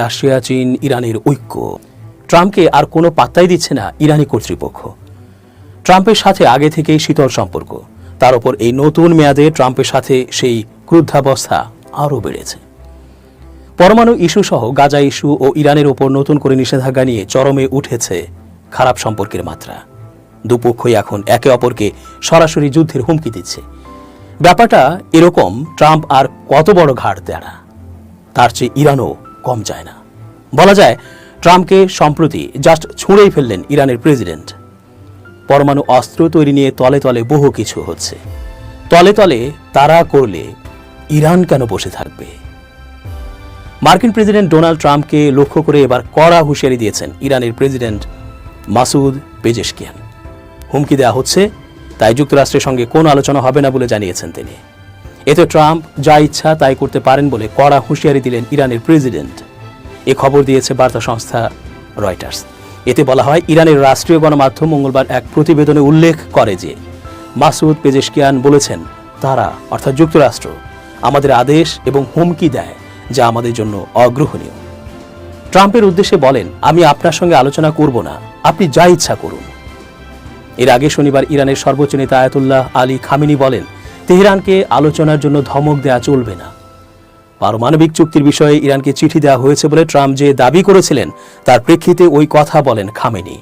Russia, চীন, ইরানের ঐক্য। ট্রাম্পকে আর কোনো পাত্তাই দিচ্ছে না ইরানি কর্তৃপক্ষ। ট্রাম্পের সাথে আগে থেকেই শীতল সম্পর্ক। তার উপর এই নতুন মেয়াদে ট্রাম্পের সাথে সেই ক্রুদ্ধাবস্থা আরও বেড়েছে। পরমাণু ইস্যু সহ গাজা ইস্যু ও ইরানের ওপর নতুন করে নিষেধাজ্ঞা নিয়ে চরমে উঠেছে খারাপ সম্পর্কের মাত্রা। দুপক্ষই এখন একে অপরকে সরাসরি যুদ্ধের হুমকি দিচ্ছে। ব্যাপারটা এরকম, ট্রাম্প আর কত বড় ঘাট দেড়া তার চেয়ে ইরানও কম যায় না। বলা যায়, ট্রাম্পকে সম্প্রতি জাস্ট ছুঁড়েই ফেললেন ইরানের প্রেসিডেন্ট। পরমাণু অস্ত্র তৈরি নিয়ে তলে তলে বহু কিছু হচ্ছে। তলে তলে তারা করলে ইরান কেন বসে থাকবে? মার্কিন প্রেসিডেন্ট ডোনাল্ড ট্রাম্পকে লক্ষ্য করে এবার কড়া হুঁশিয়ারি দিয়েছেন ইরানের প্রেসিডেন্ট মাসুদ পেজেশকিয়ান। হুমকি দেওয়া হচ্ছে, তাই যুক্তরাষ্ট্রের সঙ্গে কোনো আলোচনা হবে না বলে জানিয়েছেন তিনি। এতে ট্রাম্প যা ইচ্ছা তাই করতে পারেন বলে কড়া হুঁশিয়ারি দিলেন ইরানের প্রেসিডেন্ট। এ খবর দিয়েছে বার্তা সংস্থা রয়টার্স। এতে বলা হয়, ইরানের রাষ্ট্রীয় গণমাধ্যম মঙ্গলবার এক প্রতিবেদনে উল্লেখ করে যে, মাসুদ পেজেশকিয়ান বলেছেন, তারা, অর্থাৎ যুক্তরাষ্ট্র, আমাদের আদেশ এবং হুমকি দেয়, যা আমাদের জন্য অগ্রহণীয়। ট্রাম্পের উদ্দেশ্যে বলেন, আমি আপনার সঙ্গে আলোচনা করব না, আপনি যা ইচ্ছা করুন। এর আগে শনিবার ইরানের সর্বোচ্চ নেতা আয়াতুল্লাহ আলী খামিনি বলেন, তেহরানকে আলোচনার জন্য ধমক দেয়া চলবে না। পারমাণবিক চুক্তির বিষয়ে ইরানকে চিঠি দেওয়া হয়েছে বলে ট্রাম্প যে দাবি করেছিলেন, তার প্রেক্ষিতে ওই কথা বলেন খামেনি।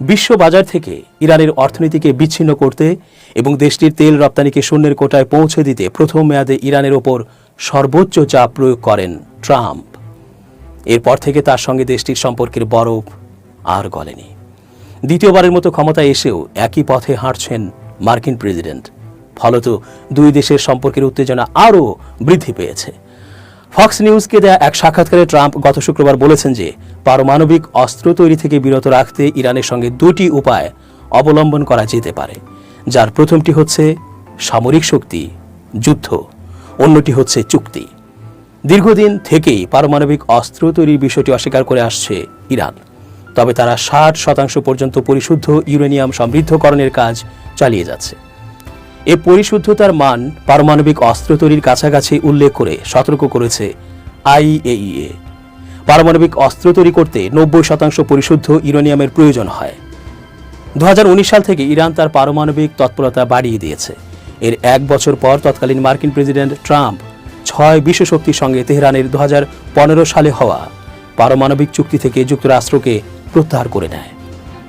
বিশ্ব বাজার থেকে ইরানের অর্থনীতিকে বিচ্ছিন্ন করতে এবং দেশটির তেল রপ্তানিকে শূন্যের কোটায় পৌঁছে দিতে প্রথম মেয়াদে ইরানের ওপর সর্বোচ্চ চাপ প্রয়োগ করেন ট্রাম্প। এরপর থেকে তার সঙ্গে দেশটির সম্পর্কের বরফ আর গলেনি। দ্বিতীয়বারের মতো ক্ষমতায় এসেও একই পথে হাঁটছেন মার্কিন প্রেসিডেন্ট। ফলত দুই দেশের সম্পর্কের উত্তেজনা আরও বৃদ্ধি পেয়েছে। ফক্স নিউজকে দেয়া এক সাক্ষাৎকারে ট্রাম্প গত শুক্রবার বলেছেন যে, পারমাণবিক অস্ত্র তৈরি থেকে বিরত রাখতে ইরানের সঙ্গে দুটি উপায় অবলম্বন করা যেতে পারে। যার প্রথমটি হচ্ছে সামরিক শক্তি, যুদ্ধ। অন্যটি হচ্ছে চুক্তি। দীর্ঘদিন থেকেই পারমাণবিক অস্ত্র তৈরির বিষয়টি অস্বীকার করে আসছে ইরান। তবে তারা ষাট শতাংশ পর্যন্ত পরিশুদ্ধ ইউরেনিয়াম সমৃদ্ধকরণের কাজ চালিয়ে যাচ্ছে। এ পরিশুদ্ধতার মান পারমাণবিক অস্ত্র তৈরির কাছাকাছি উল্লেখ করে সতর্ক করেছে আইএইএ। পারমাণবিক অস্ত্র তৈরি করতে নব্বই শতাংশ পরিশুদ্ধ ইউরেনিয়ামের প্রয়োজন হয়। দু হাজার উনিশ সাল থেকে ইরান তার পারমাণবিক তৎপরতা বাড়িয়ে দিয়েছে। এর এক বছর পর তৎকালীন মার্কিন প্রেসিডেন্ট ট্রাম্প ছয় বিশ্বশক্তির সঙ্গে তেহরানের দু হাজার পনেরো সালে হওয়া পারমাণবিক চুক্তি থেকে যুক্তরাষ্ট্রকে প্রত্যাহার করে নেয়।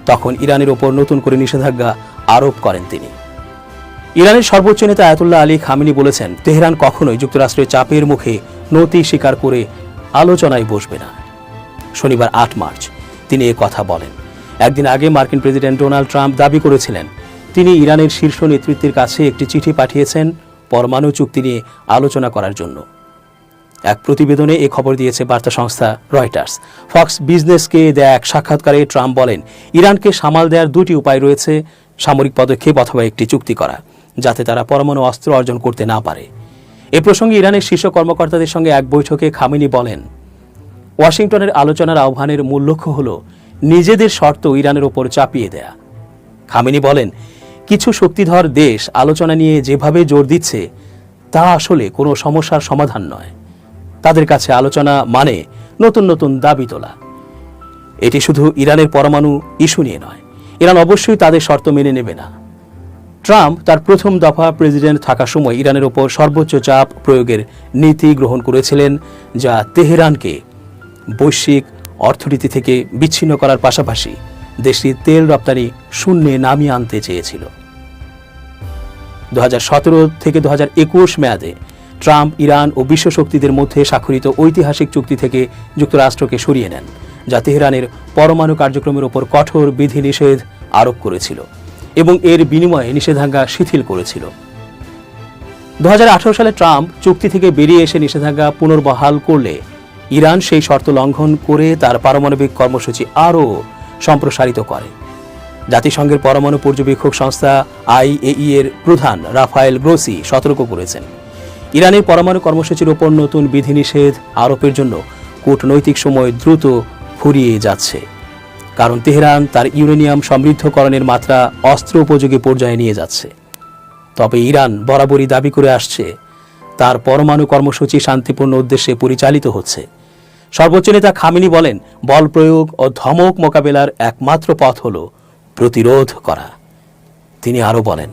তখন ইরানের ওপর নতুন করে নিষেধাজ্ঞা আরোপ করেন তিনি। ইরানের সর্বোচ্চ নেতা আয়াতুল্লাহ আলী খামিনি বলেছেন, তেহরান কখনোই যুক্তরাষ্ট্রের চাপের মুখে নতি স্বীকার করে আলোচনায় বসবে না। শনিবার আট মার্চ, তিনি এ কথা বলেন। একদিন আগে মার্কিন প্রেসিডেন্ট ডোনাল্ড ট্রাম্প দাবি করেছিলেন, তিনি ইরানের শীর্ষ নেতৃত্বের কাছে একটি চিঠি পাঠিয়েছেন পরমাণু চুক্তি নিয়ে আলোচনা করার জন্য। এক প্রতিবেদনে এ খবর দিয়েছে বার্তা সংস্থা রয়টার্স। ফক্স বিজনেসকে দেয়া এক সাক্ষাৎকারে ট্রাম্প বলেন, ইরানকে সামাল দেওয়ার দুটি উপায় রয়েছে, সামরিক পদক্ষেপ অথবা একটি চুক্তি করা। যাতে তারা পরমাণু অস্ত্র অর্জন করতে না পারে। এ প্রসঙ্গে ইরানের শীর্ষ কর্মকর্তাদের সঙ্গে এক বৈঠকে খামিনি বলেন, ওয়াশিংটনের আলোচনার আহ্বানের মূল লক্ষ্য হল নিজেদের শর্ত ইরানের ওপর চাপিয়ে দেয়া। খামিনি বলেন, কিছু শক্তিধর দেশ আলোচনা নিয়ে যেভাবে জোর দিচ্ছে, তা আসলে কোনো সমস্যার সমাধান নয়। তাদের কাছে আলোচনা মানে নতুন নতুন দাবি তোলা। এটি শুধু ইরানের পরমাণু ইস্যু নিয়ে নয়, ইরান অবশ্যই তাদের শর্ত মেনে নেবে না। ট্রাম্প তার প্রথম দফা প্রেসিডেন্ট থাকার সময় ইরানের ওপর সর্বোচ্চ চাপ প্রয়োগের নীতি গ্রহণ করেছিলেন, যা তেহরানকে বৈশ্বিক অর্থনীতি থেকে বিচ্ছিন্ন করার পাশাপাশি দেশটির তেল রপ্তানি শূন্যে নামিয়ে আনতে চেয়েছিল। দু হাজার সতেরো থেকে দু মেয়াদে ট্রাম্প ইরান ও বিশ্ব শক্তিদের মধ্যে স্বাক্ষরিত ঐতিহাসিক চুক্তি থেকে যুক্তরাষ্ট্রকে সরিয়ে নেন, যা তেহরানের পরমাণু কার্যক্রমের ওপর কঠোর বিধিনিষেধ আরোপ করেছিল। এবং এর বিনিময়ে নিষেধাজ্ঞা শিথিল করেছিল। দুহাজার আঠারো সালে ট্রাম্প চুক্তি থেকে বেরিয়ে এসে নিষেধাজ্ঞা পুনর্বহাল করলে ইরান সেই শর্ত লঙ্ঘন করে তার পারমাণবিক কর্মসূচি আরও সম্প্রসারিত করে। জাতিসংঘের পরমাণু পর্যবেক্ষক সংস্থা আইএই এর প্রধান রাফায়েল গ্রোসি সতর্ক করেছেন, ইরানের পরমাণু কর্মসূচির ওপর নতুন বিধিনিষেধ আরোপের জন্য কূটনৈতিক সময় দ্রুত ফুরিয়ে যাচ্ছে। কারণ তেহরান তার ইউরেনিয়াম সমৃদ্ধকরণের মাত্রা অস্ত্র উপযোগী পর্যায়ে নিয়ে যাচ্ছে। তবে ইরান বরাবরই দাবি করে আসছে, তার পরমাণু কর্মসূচি শান্তিপূর্ণ উদ্দেশ্যে পরিচালিত হচ্ছে। সর্বোচ্চ নেতা খামিনি বলেন, বল প্রয়োগ ও ধমক মোকাবেলার একমাত্র পথ হল প্রতিরোধ করা। তিনি আরও বলেন,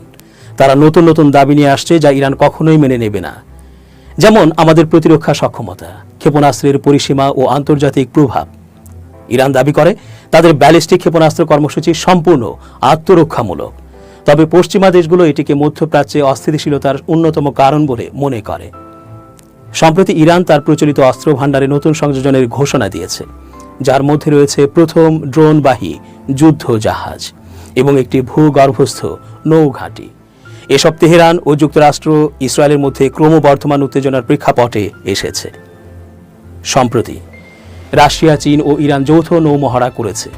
তারা নতুন নতুন দাবি নিয়ে আসছে যা ইরান কখনোই মেনে নেবে না। যেমন আমাদের প্রতিরক্ষা সক্ষমতা, ক্ষেপণাস্ত্রের পরিসীমা ও আন্তর্জাতিক প্রভাব। ইরান দাবি করে তাদের ব্যালিস্টিক ক্ষেপণাস্ত্র কর্মসূচি সম্পূর্ণ আত্মরক্ষামূলক। তবে পশ্চিমা দেশগুলো এটিকে মধ্যপ্রাচ্যে অস্থিতিশীলতার অন্যতম কারণ বলে মনে করে। সম্প্রতি ইরান তার প্রচলিত অস্ত্র ভাণ্ডারে নতুন সংযোজনের ঘোষণা দিয়েছে। যার মধ্যে রয়েছে প্রথম ড্রোনবাহী যুদ্ধ জাহাজ এবং একটি ভূগর্ভস্থ নৌঘাঁটি। এসব তেহরান ও যুক্তরাষ্ট্র ইসরায়েলের মধ্যে ক্রমবর্ধমান উত্তেজনার প্রেক্ষাপটে এসেছে। সম্প্রতি রাশিয়া, চীন ও ইরান যৌথ নৌ মহড়া করেছে।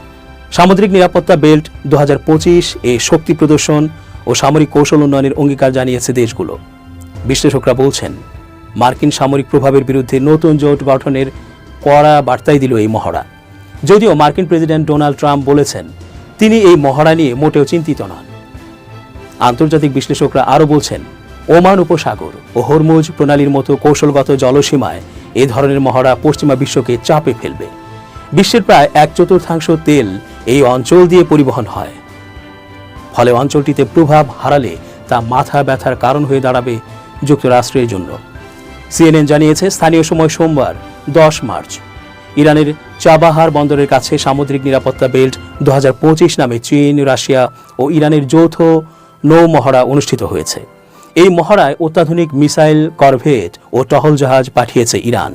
সামুদ্রিক নিরাপত্তা বেল্ট দু এ শক্তি প্রদর্শন ও সামরিক কৌশল উন্নয়নের অঙ্গীকার জানিয়েছে দেশগুলো। বিশ্লেষকরা বলছেন, মার্কিন সামরিক প্রভাবের বিরুদ্ধে নতুন জোট গঠনের কড়া বার্তাই দিল এই মহড়া। যদিও মার্কিন প্রেসিডেন্ট ডোনাল্ড ট্রাম্প বলেছেন, তিনি এই মহড়া নিয়ে মোটেও চিন্তিত নন। আন্তর্জাতিক বিশ্লেষকরা আরও বলছেন ওমান উপসাগর ও হরমুজ প্রণালীর মতো কৌশলগত জলসীমায় এ ধরনের মহড়া পশ্চিমা বিশ্বকে চাপে ফেলবে। বিশ্বের প্রায় এক চতুর্থাংশ তেল এই অঞ্চল দিয়ে পরিবহন হয়। ফলে অঞ্চলটিতে প্রভাব হারালে তা মাথা ব্যথার কারণ হয়ে দাঁড়াবে যুক্তরাষ্ট্রের জন্য। সিএনএন জানিয়েছে, স্থানীয় সময় সোমবার, দশ মার্চ। ইরানের চাবাহার বন্দরের কাছে সামুদ্রিক নিরাপত্তা বেল্ট দু হাজার পঁচিশ নামে চীন, রাশিয়া ও ইরানের যৌথ নৌ মহড়া অনুষ্ঠিত হয়েছে। এই মহড়ায় অত্যাধুনিক মিসাইল, করভেট ও টহল জাহাজ পাঠিয়েছে ইরান।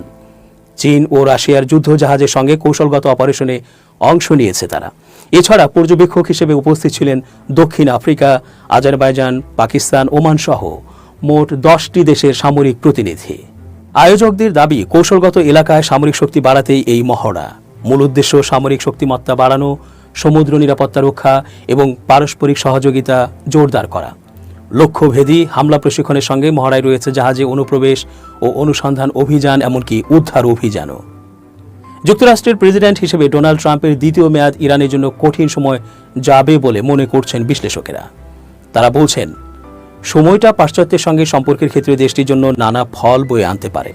চীন ও রাশিয়ার যুদ্ধ জাহাজের সঙ্গে কৌশলগত অপারেশনে অংশ নিয়েছে তারা। এছাড়া পর্যবেক্ষক হিসেবে উপস্থিত ছিলেন দক্ষিণ আফ্রিকা, আজারবাইজান, পাকিস্তান, ওমান সহ মোট দশটি দেশের সামরিক প্রতিনিধি। আয়োজকদের দাবি, কৌশলগত এলাকায় সামরিক শক্তি বাড়াতেই এই মহড়া। মূল উদ্দেশ্য সামরিক শক্তিমত্তা বাড়ানো, সমুদ্র নিরাপত্তা রক্ষা এবং পারস্পরিক সহযোগিতা জোরদার করা। লক্ষ্যভেদী হামলা প্রশিক্ষণের সঙ্গে মহড়ায় রয়েছে জাহাজে অনুপ্রবেশ ও অনুসন্ধান অভিযান, এমনকি উদ্ধার অভিযানও। যুক্তরাষ্ট্রের প্রেসিডেন্ট হিসেবে ডোনাল্ড ট্রাম্পের দ্বিতীয় মেয়াদ ইরানের জন্য কঠিন সময় যাবে বলে মনে করছেন বিশ্লেষকেরা। তারা বলছেন, সময়টা পাশ্চাত্যের সঙ্গে সম্পর্কের ক্ষেত্রে দেশটির জন্য নানা ফল বয়ে আনতে পারে।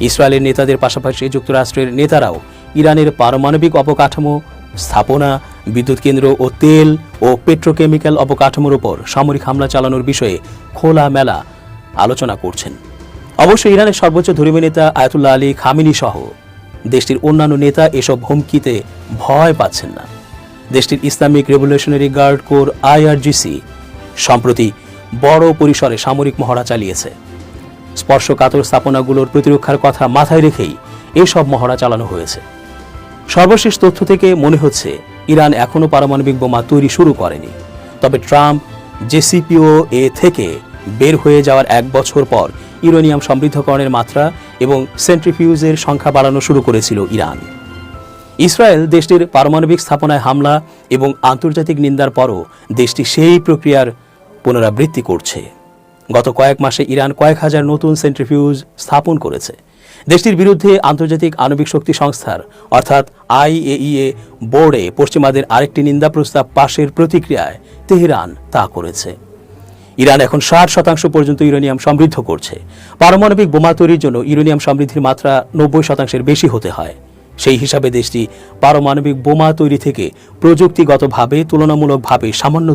ইসরায়েলের নেতাদের পাশাপাশি যুক্তরাষ্ট্রের নেতারাও ইরানের পারমাণবিক অবকাঠামো, স্থাপনা বিদ্যুৎ কেন্দ্র ও তেল ও পেট্রোকেমিক্যাল অবকাঠামোর উপর সামরিক হামলা চালানোর বিষয়ে খোলামেলা আলোচনা করছেন। অবশ্য ইরানের সর্বোচ্চ ধর্মীয় নেতা আয়াতুল্লাহ আলী খামিনি সহ দেশটির অন্যান্য নেতা এসব হুমকিতে ভয় পাচ্ছেন না। দেশটির Islamic Revolutionary Guard Corps IRGC সম্প্রতি বড় পরিসরে সামরিক মহড়া চালিয়েছে। স্পর্শকাতর স্থাপনাগুলোর প্রতিরক্ষার কথা মাথায় রেখেই এসব মহড়া চালানো হয়েছে। সর্বশেষ তথ্য থেকে মনে হচ্ছে ইরান এখনও পারমাণবিক বোমা তৈরি শুরু করেনি। তবে ট্রাম্প জেসিপিও এ থেকে বের হয়ে যাওয়ার এক বছর পর ইউরেনিয়াম সমৃদ্ধকরণের মাত্রা এবং সেন্ট্রিফিউজের সংখ্যা বাড়ানো শুরু করেছিল ইরান। ইসরায়েল দেশটির পারমাণবিক স্থাপনায় হামলা এবং আন্তর্জাতিক নিন্দার পরও দেশটি সেই প্রক্রিয়ার পুনরাবৃত্তি করছে। গত কয়েক মাসে ইরান কয়েক হাজার নতুন সেন্ট্রিফিউজ স্থাপন করেছে। দেশটির বিরুদ্ধে আন্তর্জাতিক আণবিক শক্তি সংস্থার, অর্থাৎ আইএইএ, বোর্ডে পশ্চিমাদের আরেকটি নিন্দা প্রস্তাব পাশের প্রতিক্রিয়ায় তেহরান তা করেছে। ইরান এখন ষাট শতাংশ পর্যন্ত ইউরেনিয়াম সমৃদ্ধ করছে। পারমাণবিক বোমা তৈরির জন্য ইউরেনিয়াম সমৃদ্ধির মাত্রা নব্বই শতাংশের বেশি হতে হয়। সেই হিসাবে দেশটি পারমাণবিক বোমা তৈরি থেকে প্রযুক্তিগতভাবে তুলনামূলকভাবে সামান্য